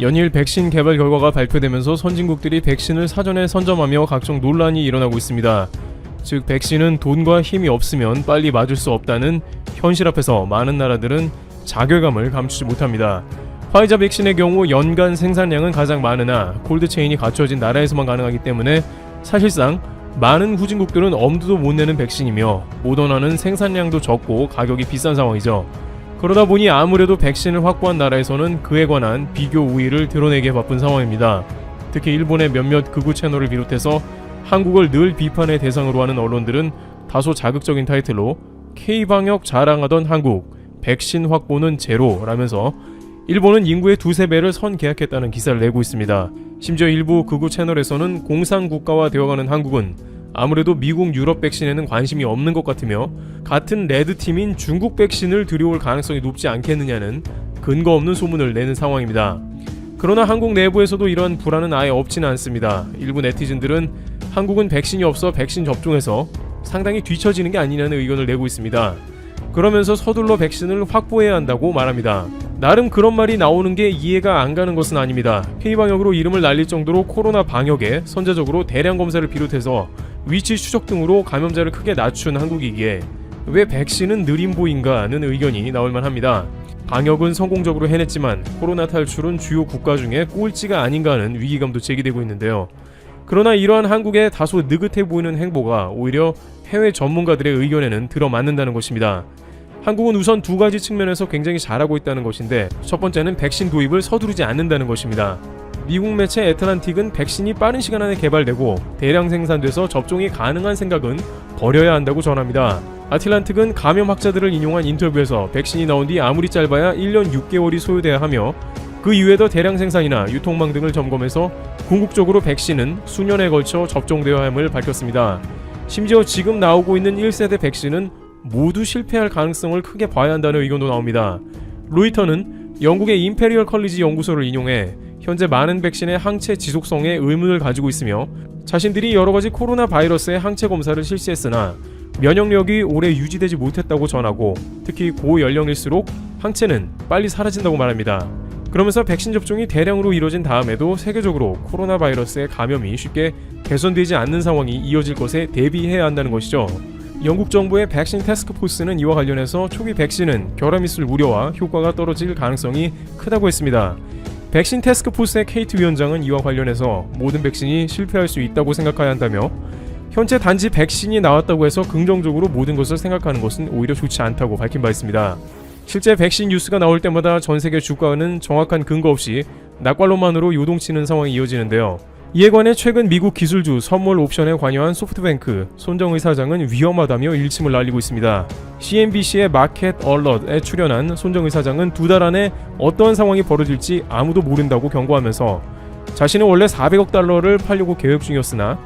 연일 백신 개발 결과가 발표되면서 선진국들이 백신을 사전에 선점하며 각종 논란이 일어나고 있습니다. 즉 백신은 돈과 힘이 없으면 빨리 맞을 수 없다는 현실 앞에서 많은 나라들은 자괴감을 감추지 못합니다. 화이자 백신의 경우 연간 생산량은 가장 많으나 콜드체인이 갖춰진 나라에서만 가능하기 때문에 사실상 많은 후진국들은 엄두도 못 내는 백신이며 모더나는 생산량도 적고 가격이 비싼 상황이죠. 그러다 보니 아무래도 백신을 확보한 나라에서는 그에 관한 비교 우위를 드러내기에 바쁜 상황입니다. 특히 일본의 몇몇 극우 채널을 비롯해서 한국을 늘 비판의 대상으로 하는 언론들은 다소 자극적인 타이틀로 K방역 자랑하던 한국, 백신 확보는 제로라면서 일본은 인구의 두세 배를 선 계약했다는 기사를 내고 있습니다. 심지어 일부 극우 채널에서는 공산 국가화 되어가는 한국은 아무래도 미국 유럽 백신에는 관심이 없는 것 같으며 같은 레드 팀인 중국 백신을 들여올 가능성이 높지 않겠느냐는 근거 없는 소문을 내는 상황입니다. 그러나 한국 내부에서도 이러한 불안은 아예 없지는 않습니다. 일부 네티즌들은 한국은 백신이 없어 백신 접종에서 상당히 뒤처지는 게 아니냐는 의견을 내고 있습니다. 그러면서 서둘러 백신을 확보해야 한다고 말합니다. 나름 그런 말이 나오는 게 이해가 안 가는 것은 아닙니다. K방역으로 이름을 날릴 정도로 코로나 방역에 선제적으로 대량 검사를 비롯해서 위치 추적 등으로 감염자를 크게 낮춘 한국이기에 왜 백신은 느림보인가는 의견이 나올 만합니다. 방역은 성공적으로 해냈지만 코로나 탈출은 주요 국가 중에 꼴찌가 아닌가 하는 위기감도 제기되고 있는데요. 그러나 이러한 한국의 다소 느긋해 보이는 행보가 오히려 해외 전문가들의 의견에는 들어맞는다는 것입니다. 한국은 우선 두 가지 측면에서 굉장히 잘하고 있다는 것인데 첫 번째는 백신 도입을 서두르지 않는다는 것입니다. 미국 매체 애틀란틱은 백신이 빠른 시간 안에 개발되고 대량 생산돼서 접종이 가능한 생각은 버려야 한다고 전합니다. 아틀란틱은 감염 학자들을 인용한 인터뷰에서 백신이 나온 뒤 아무리 짧아야 1년 6개월이 소요돼야 하며 그 이외에도 대량 생산이나 유통망 등을 점검해서 궁극적으로 백신은 수년에 걸쳐 접종되어야 함을 밝혔습니다. 심지어 지금 나오고 있는 1세대 백신은 모두 실패할 가능성을 크게 봐야 한다는 의견도 나옵니다. 로이터는 영국의 임페리얼 컬리지 연구소를 인용해 현재 많은 백신의 항체 지속성에 의문을 가지고 있으며 자신들이 여러 가지 코로나 바이러스의 항체 검사를 실시했으나 면역력이 오래 유지되지 못했다고 전하고 특히 고연령일수록 항체는 빨리 사라진다고 말합니다. 그러면서 백신 접종이 대량으로 이뤄진 다음에도 세계적으로 코로나 바이러스의 감염이 쉽게 개선되지 않는 상황이 이어질 것에 대비해야 한다는 것이죠. 영국 정부의 백신 태스크 포스는 이와 관련해서 초기 백신은 결함 있을 우려와 효과가 떨어질 가능성이 크다고 했습니다. 백신 태스크 포스의 케이트 위원장은 이와 관련해서 모든 백신이 실패할 수 있다고 생각해야 한다며 현재 단지 백신이 나왔다고 해서 긍정적으로 모든 것을 생각하는 것은 오히려 좋지 않다고 밝힌 바 있습니다. 실제 백신 뉴스가 나올 때마다 전 세계 주가는 정확한 근거 없이 낙관론만으로 요동치는 상황이 이어지는데요. 이에 관해 최근 미국 기술주 선물 옵션에 관여한 소프트뱅크 손정의 사장은 위험하다며 일침을 날리고 있습니다. CNBC의 마켓 얼럿에 출연한 손정의 사장은 두 달 안에 어떠한 상황이 벌어질지 아무도 모른다고 경고하면서 자신은 원래 400억 달러를 팔려고 계획 중이었으나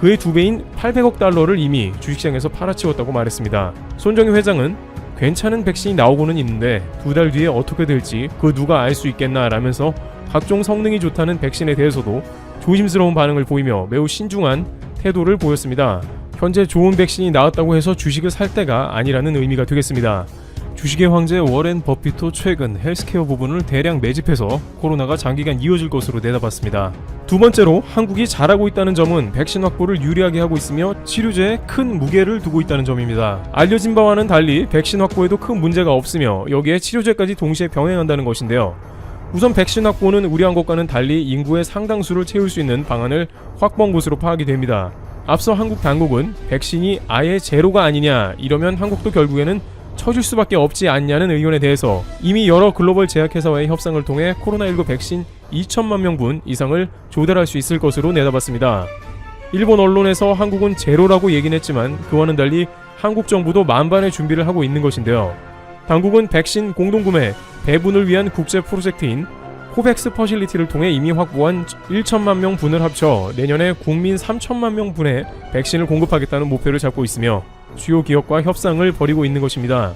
그의 두 배인 800억 달러를 이미 주식시장에서 팔아치웠다고 말했습니다. 손정희 회장은 괜찮은 백신이 나오고는 있는데 두 달 뒤에 어떻게 될지 그 누가 알 수 있겠나 라면서 각종 성능이 좋다는 백신에 대해서도 조심스러운 반응을 보이며 매우 신중한 태도를 보였습니다. 현재 좋은 백신이 나왔다고 해서 주식을 살 때가 아니라는 의미가 되겠습니다. 주식의 황제 워렌 버핏도 최근 헬스케어 부분을 대량 매집해서 코로나가 장기간 이어질 것으로 내다봤습니다. 두 번째로 한국이 잘하고 있다는 점은 백신 확보를 유리하게 하고 있으며 치료제에 큰 무게를 두고 있다는 점입니다. 알려진 바와는 달리 백신 확보에도 큰 문제가 없으며 여기에 치료제까지 동시에 병행한다는 것인데요. 우선 백신 확보는 우려한 것과는 달리 인구의 상당수를 채울 수 있는 방안을 확보한 것으로 파악이 됩니다. 앞서 한국 당국은 백신이 아예 제로가 아니냐 이러면 한국도 결국에는 처질 수밖에 없지 않냐는 의견에 대해서 이미 여러 글로벌 제약회사와의 협상을 통해 코로나19 백신 2천만 명분 이상을 조달할 수 있을 것으로 내다봤습니다. 일본 언론에서 한국은 제로라고 얘긴 했지만 그와는 달리 한국 정부도 만반의 준비를 하고 있는 것인데요. 당국은 백신 공동구매, 배분을 위한 국제 프로젝트인 코백스 퍼실리티를 통해 이미 확보한 1천만 명 분을 합쳐 내년에 국민 3천만 명 분의 백신을 공급하겠다는 목표를 잡고 있으며 주요 기업과 협상을 벌이고 있는 것입니다.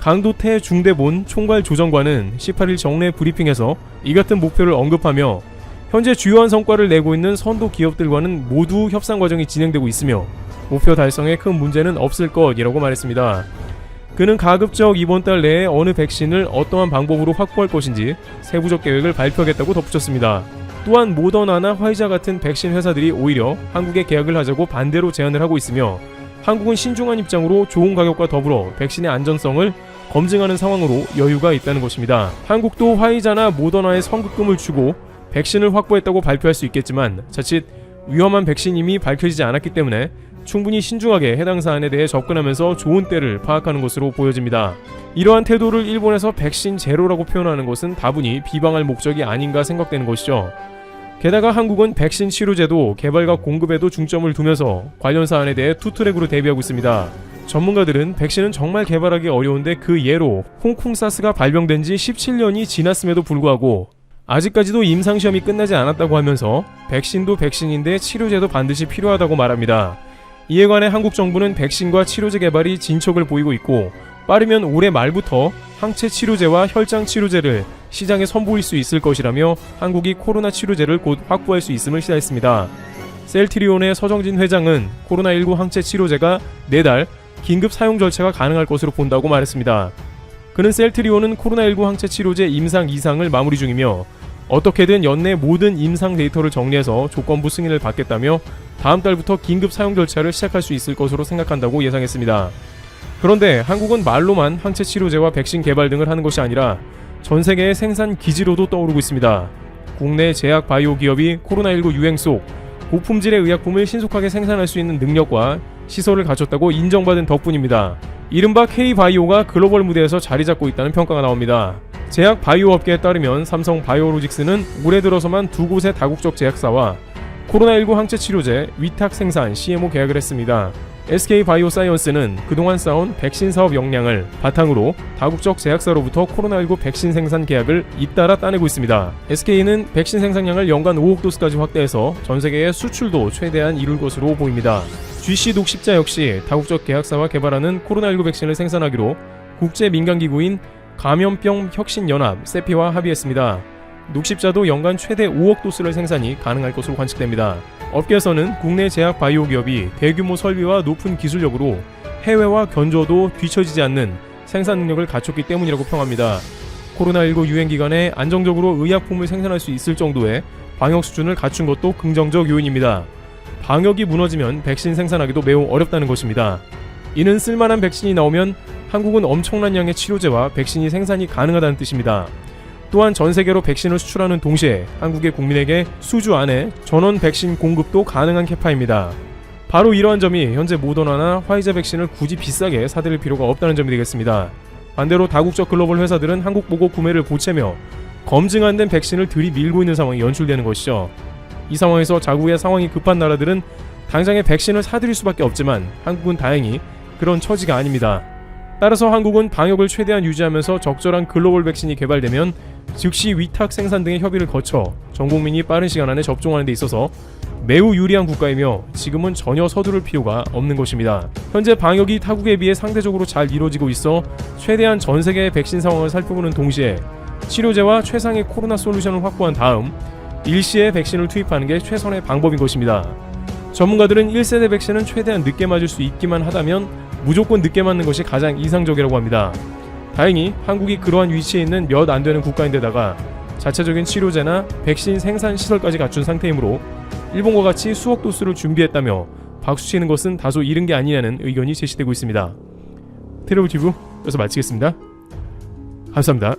강도태 중대본 총괄 조정관은 18일 정례 브리핑에서 이 같은 목표를 언급하며 현재 주요한 성과를 내고 있는 선도 기업들과는 모두 협상 과정이 진행되고 있으며 목표 달성에 큰 문제는 없을 것이라고 말했습니다. 그는 가급적 이번 달 내에 어느 백신을 어떠한 방법으로 확보할 것인지 세부적 계획을 발표하겠다고 덧붙였습니다. 또한 모더나나 화이자 같은 백신 회사들이 오히려 한국에 계약을 하자고 반대로 제안을 하고 있으며 한국은 신중한 입장으로 좋은 가격과 더불어 백신의 안전성을 검증하는 상황으로 여유가 있다는 것입니다. 한국도 화이자나 모더나의 선급금을 주고 백신을 확보했다고 발표할 수 있겠지만 자칫 위험한 백신임이 밝혀지지 않았기 때문에 충분히 신중하게 해당 사안에 대해 접근하면서 좋은 때를 파악하는 것으로 보여집니다. 이러한 태도를 일본에서 백신 제로라고 표현하는 것은 다분히 비방할 목적이 아닌가 생각되는 것이죠. 게다가 한국은 백신 치료제도 개발과 공급에도 중점을 두면서 관련 사안에 대해 투트랙으로 대비하고 있습니다. 전문가들은 백신은 정말 개발하기 어려운데 그 예로 홍콩 사스가 발병된 지 17년이 지났음에도 불구하고 아직까지도 임상시험이 끝나지 않았다고 하면서 백신도 백신인데 치료제도 반드시 필요하다고 말합니다. 이에 관해 한국 정부는 백신과 치료제 개발이 진척을 보이고 있고 빠르면 올해 말부터 항체 치료제와 혈장 치료제를 시장에 선보일 수 있을 것이라며 한국이 코로나 치료제를 곧 확보할 수 있음을 시사했습니다. 셀트리온의 서정진 회장은 코로나19 항체 치료제가 내달 긴급 사용 절차가 가능할 것으로 본다고 말했습니다. 그는 셀트리온은 코로나19 항체 치료제 임상 이상을 마무리 중이며 어떻게든 연내 모든 임상 데이터를 정리해서 조건부 승인을 받겠다며 다음 달부터 긴급 사용 절차를 시작할 수 있을 것으로 생각한다고 예상했습니다. 그런데 한국은 말로만 항체 치료제와 백신 개발 등을 하는 것이 아니라 전 세계의 생산 기지로도 떠오르고 있습니다. 국내 제약 바이오 기업이 코로나19 유행 속 고품질의 의약품을 신속하게 생산할 수 있는 능력과 시설을 갖췄다고 인정받은 덕분입니다. 이른바 K-바이오가 글로벌 무대에서 자리 잡고 있다는 평가가 나옵니다. 제약 바이오 업계에 따르면 삼성 바이오로직스는 올해 들어서만 두 곳의 다국적 제약사와 코로나19 항체 치료제 위탁 생산 CMO 계약을 했습니다. SK 바이오사이언스는 그동안 쌓은 백신 사업 역량을 바탕으로 다국적 제약사로부터 코로나19 백신 생산 계약을 잇따라 따내고 있습니다. SK는 백신 생산량을 연간 5억 도스까지 확대해서 전 세계의 수출도 최대한 이룰 것으로 보입니다. GC 독십자 역시 다국적 계약사와 개발하는 코로나19 백신을 생산하기로 국제 민간기구인 감염병 혁신연합 세피와 합의했습니다. 녹십자도 연간 최대 5억 도스를 생산이 가능할 것으로 관측됩니다. 업계에서는 국내 제약 바이오 기업이 대규모 설비와 높은 기술력으로 해외와 견조도 뒤처지지 않는 생산 능력을 갖췄기 때문이라고 평합니다. 코로나19 유행 기간에 안정적으로 의약품을 생산할 수 있을 정도의 방역 수준을 갖춘 것도 긍정적 요인입니다. 방역이 무너지면 백신 생산하기도 매우 어렵다는 것입니다. 이는 쓸만한 백신이 나오면 한국은 엄청난 양의 치료제와 백신이 생산이 가능하다는 뜻입니다. 또한 전 세계로 백신을 수출하는 동시에 한국의 국민에게 수주 안에 전원 백신 공급도 가능한 캐파입니다. 바로 이러한 점이 현재 모더나나 화이자 백신을 굳이 비싸게 사들일 필요가 없다는 점이 되겠습니다. 반대로 다국적 글로벌 회사들은 한국 보고 구매를 보채며 검증 안 된 백신을 들이밀고 있는 상황이 연출되는 것이죠. 이 상황에서 자국의 상황이 급한 나라들은 당장에 백신을 사들일 수밖에 없지만 한국은 다행히 그런 처지가 아닙니다. 따라서 한국은 방역을 최대한 유지하면서 적절한 글로벌 백신이 개발되면 즉시 위탁 생산 등의 협의를 거쳐 전 국민이 빠른 시간 안에 접종하는 데 있어서 매우 유리한 국가이며 지금은 전혀 서두를 필요가 없는 것입니다. 현재 방역이 타국에 비해 상대적으로 잘 이루어지고 있어 최대한 전 세계의 백신 상황을 살펴보는 동시에 치료제와 최상의 코로나 솔루션을 확보한 다음 일시에 백신을 투입하는 게 최선의 방법인 것입니다. 전문가들은 1세대 백신은 최대한 늦게 맞을 수 있기만 하다면 무조건 늦게 맞는 것이 가장 이상적이라고 합니다. 다행히 한국이 그러한 위치에 있는 몇 안 되는 국가인데다가 자체적인 치료제나 백신 생산 시설까지 갖춘 상태이므로 일본과 같이 수억 도수를 준비했다며 박수치는 것은 다소 이른 게 아니냐는 의견이 제시되고 있습니다. 테레블 튜브 여기서 마치겠습니다. 감사합니다.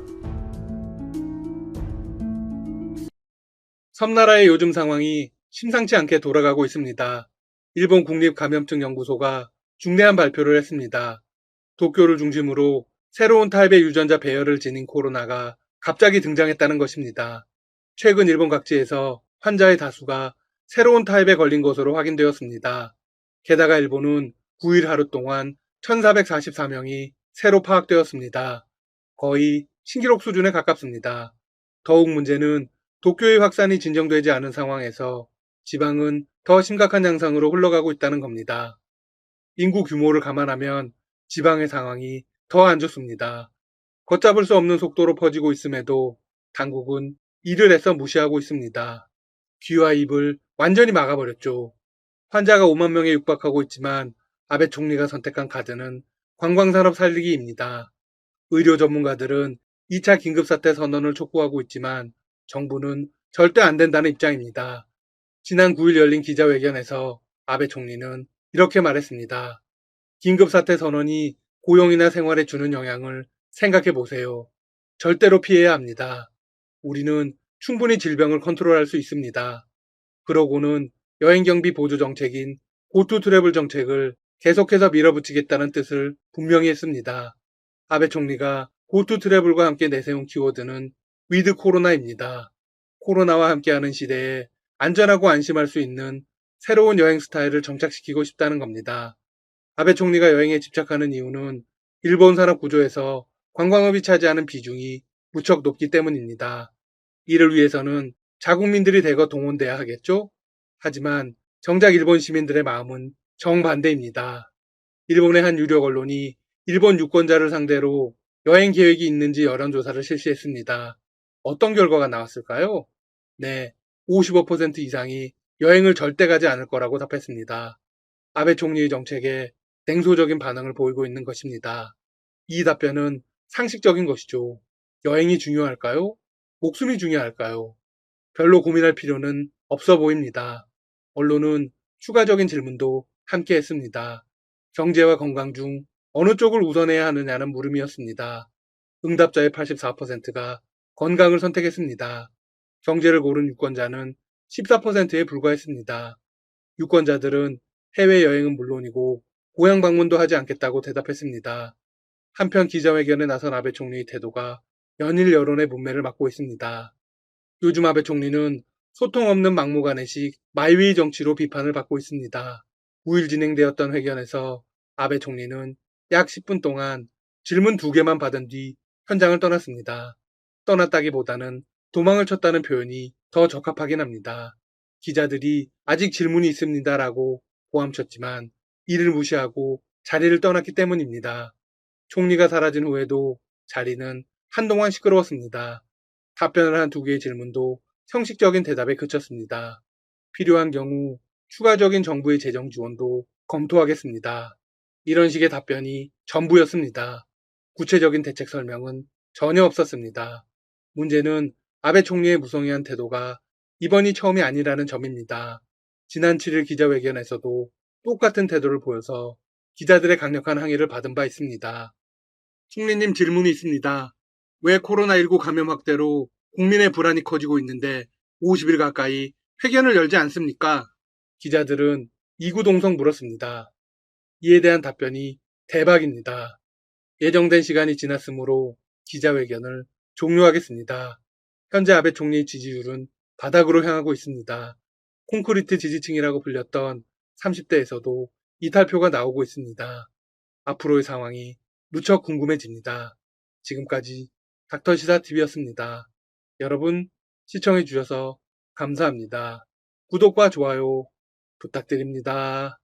섬나라의 요즘 상황이 심상치 않게 돌아가고 있습니다. 일본 국립감염증연구소가 중대한 발표를 했습니다. 도쿄를 중심으로 새로운 타입의 유전자 배열을 지닌 코로나가 갑자기 등장했다는 것입니다. 최근 일본 각지에서 환자의 다수가 새로운 타입에 걸린 것으로 확인되었습니다. 게다가 일본은 9일 하루 동안 1444명이 새로 파악되었습니다. 거의 신기록 수준에 가깝습니다. 더욱 문제는 도쿄의 확산이 진정되지 않은 상황에서 지방은 더 심각한 양상으로 흘러가고 있다는 겁니다. 인구 규모를 감안하면 지방의 상황이 더 안 좋습니다. 걷잡을 수 없는 속도로 퍼지고 있음에도 당국은 이를 애써 무시하고 있습니다. 귀와 입을 완전히 막아버렸죠. 환자가 5만 명에 육박하고 있지만 아베 총리가 선택한 카드는 관광산업 살리기입니다. 의료 전문가들은 2차 긴급사태 선언을 촉구하고 있지만 정부는 절대 안 된다는 입장입니다. 지난 9일 열린 기자회견에서 아베 총리는 이렇게 말했습니다. 긴급사태 선언이 고용이나 생활에 주는 영향을 생각해 보세요. 절대로 피해야 합니다. 우리는 충분히 질병을 컨트롤할 수 있습니다. 그러고는 여행 경비 보조 정책인 고투 트래블 정책을 계속해서 밀어붙이겠다는 뜻을 분명히 했습니다. 아베 총리가 고투 트래블과 함께 내세운 키워드는 위드 코로나입니다. 코로나와 함께하는 시대에 안전하고 안심할 수 있는 새로운 여행 스타일을 정착시키고 싶다는 겁니다. 아베 총리가 여행에 집착하는 이유는 일본 산업 구조에서 관광업이 차지하는 비중이 무척 높기 때문입니다. 이를 위해서는 자국민들이 대거 동원돼야 하겠죠? 하지만 정작 일본 시민들의 마음은 정반대입니다. 일본의 한 유력 언론이 일본 유권자를 상대로 여행 계획이 있는지 여론조사를 실시했습니다. 어떤 결과가 나왔을까요? 네, 55% 이상이 여행을 절대 가지 않을 거라고 답했습니다. 아베 총리의 정책에 냉소적인 반응을 보이고 있는 것입니다. 이 답변은 상식적인 것이죠. 여행이 중요할까요? 목숨이 중요할까요? 별로 고민할 필요는 없어 보입니다. 언론은 추가적인 질문도 함께 했습니다. 경제와 건강 중 어느 쪽을 우선해야 하느냐는 물음이었습니다. 응답자의 84%가 건강을 선택했습니다. 경제를 고른 유권자는 14%에 불과했습니다. 유권자들은 해외여행은 물론이고 고향 방문도 하지 않겠다고 대답했습니다. 한편 기자회견에 나선 아베 총리의 태도가 연일 여론의 문매를 맡고 있습니다. 요즘 아베 총리는 소통 없는 막무가내식 마이웨이 정치로 비판을 받고 있습니다. 5일 진행되었던 회견에서 아베 총리는 약 10분 동안 질문 두 개만 받은 뒤 현장을 떠났습니다. 떠났다기보다는 도망을 쳤다는 표현이 더 적합하긴 합니다. 기자들이 아직 질문이 있습니다라고 고함쳤지만 이를 무시하고 자리를 떠났기 때문입니다. 총리가 사라진 후에도 자리는 한동안 시끄러웠습니다. 답변을 한 두 개의 질문도 형식적인 대답에 그쳤습니다. 필요한 경우 추가적인 정부의 재정 지원도 검토하겠습니다. 이런 식의 답변이 전부였습니다. 구체적인 대책 설명은 전혀 없었습니다. 문제는 아베 총리의 무성의한 태도가 이번이 처음이 아니라는 점입니다. 지난 7일 기자회견에서도 똑같은 태도를 보여서 기자들의 강력한 항의를 받은 바 있습니다. 총리님 질문이 있습니다. 왜 코로나19 감염 확대로 국민의 불안이 커지고 있는데 50일 가까이 회견을 열지 않습니까? 기자들은 이구동성 물었습니다. 이에 대한 답변이 대박입니다. 예정된 시간이 지났으므로 기자회견을 종료하겠습니다. 현재 아베 총리의 지지율은 바닥으로 향하고 있습니다. 콘크리트 지지층이라고 불렸던 30대에서도 이탈표가 나오고 있습니다. 앞으로의 상황이 무척 궁금해집니다. 지금까지 닥터시사TV였습니다. 여러분 시청해주셔서 감사합니다. 구독과 좋아요 부탁드립니다.